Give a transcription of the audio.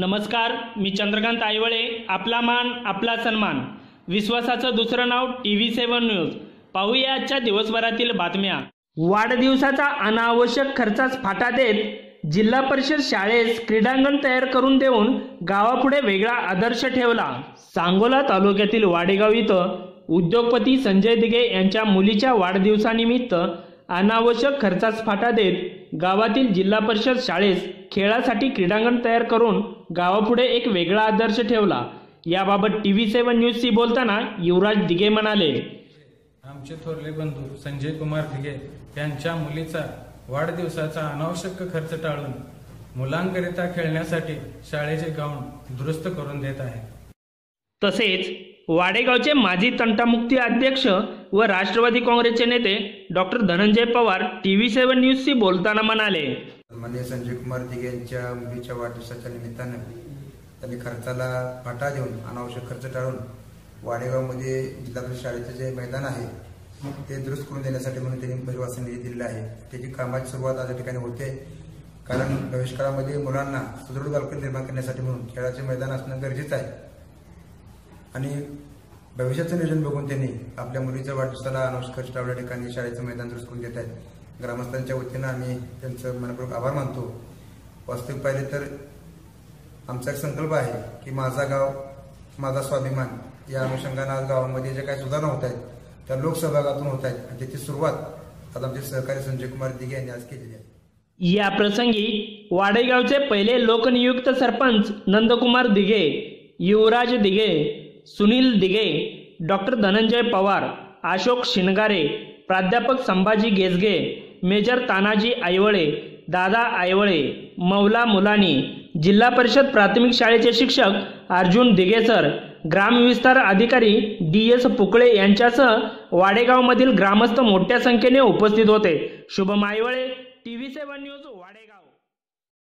नमस्कार मी चंद्रकांत आयवळे आपला मान आपला सन्मान. विश्वासाचं दुसरं नाव टी व्ही सेवन न्यूज. पाहूया आजच्या दिवसभरातील बातम्या. वाढदिवसाचा अनावश्यक खर्चास फाटा देत जिल्हा परिषद शाळेस क्रीडांगण तयार करून देऊन गावापुढे वेगळा आदर्श ठेवला. सांगोला तालुक्यातील वाडेगाव इथं उद्योगपती संजय दिघे यांच्या मुलीच्या वाढदिवसानिमित्त अनावश्यक खर्चास फाटा देत गावातील जिल्हा परिषद शाळेस खेळासाठी क्रीडांगण तयार करून गावापुढे एक वेगळा आदर्श ठेवला. याबाबत टी व्ही सेवन न्यूजशी बोलताना युवराज दिघे म्हणाले. आमचे थोरले बंधू संजय कुमार दिघे यांच्या मुलीचा वाढदिवसाचा अनावश्यक खर्च टाळून मुलांकरिता खेळण्यासाठी शाळेचे ग्राउंड दुरुस्त करून देत आहे. तसेच वाडेगावचे माजी तंटामुक्ती अध्यक्ष व राष्ट्रवादी काँग्रेसचे नेते doctor Dhananjay Pawar T V seven न्यूजशी बोलताना म्हणाले. माननीय संजय कुमार दिघे यांच्या मुलीच्या वाढदिवसाच्या निमित्तानं त्यांनी खर्चाला फाटा देऊन अनावश्यक खर्च टाळून वाडेगावमध्ये जिल्हा परिषद शाळेचं जे मैदान आहे ते दुरुस्त करून देण्यासाठी म्हणून त्यांनी भरवासा निधी दिलेला आहे. त्याची कामाची सुरुवात आज ठिकाणी होते. कारण भविष्यकाळामध्ये मुलांना सुदृढ बालकं निर्माण करण्यासाठी म्हणून खेळाचे मैदान असणं गरजेचं आहे. आणि भविष्याचं नियोजन बघून त्यांनी आपल्या मुलीच्या वाढदिवसाला अनावश्यक खर्च ठिकाणी शाळेचं मैदान दुरुस्त करून देत आहेत. ग्रामस्थांच्या वतीनं आम्ही त्यांचं मनपूर्वक आभार मानतो. वास्तविक पाहिले तर आमचा एक संकल्प आहे की माझा गाव माझा स्वाभिमान या अनुषंगानं आज गावामध्ये ज्या काही सुधारणा होत आहेत त्या लोकसहभागातून होत आहेत. आणि त्याची सुरुवात आज आमचे सहकारी संजय कुमार दिघे यांनी आज केलेली आहे. या प्रसंगी वाडेगावचे पहिले लोकनियुक्त सरपंच नंदकुमार दिघे युवराज दिघे सुनील दिघे डॉक्टर धनंजय पवार अशोक शिनगारे प्राध्यापक संभाजी गेजगे मेजर तानाजी आयवळे दादा आयवळे मौला मुलानी जिल्हा परिषद प्राथमिक शाळेचे शिक्षक अर्जुन दिगेसर ग्रामविस्तार अधिकारी डी एस पुकळे यांच्यासह वाडेगावमधील ग्रामस्थ मोठ्या संख्येने उपस्थित होते. Shubham Aywale T V seven news Wadegaon.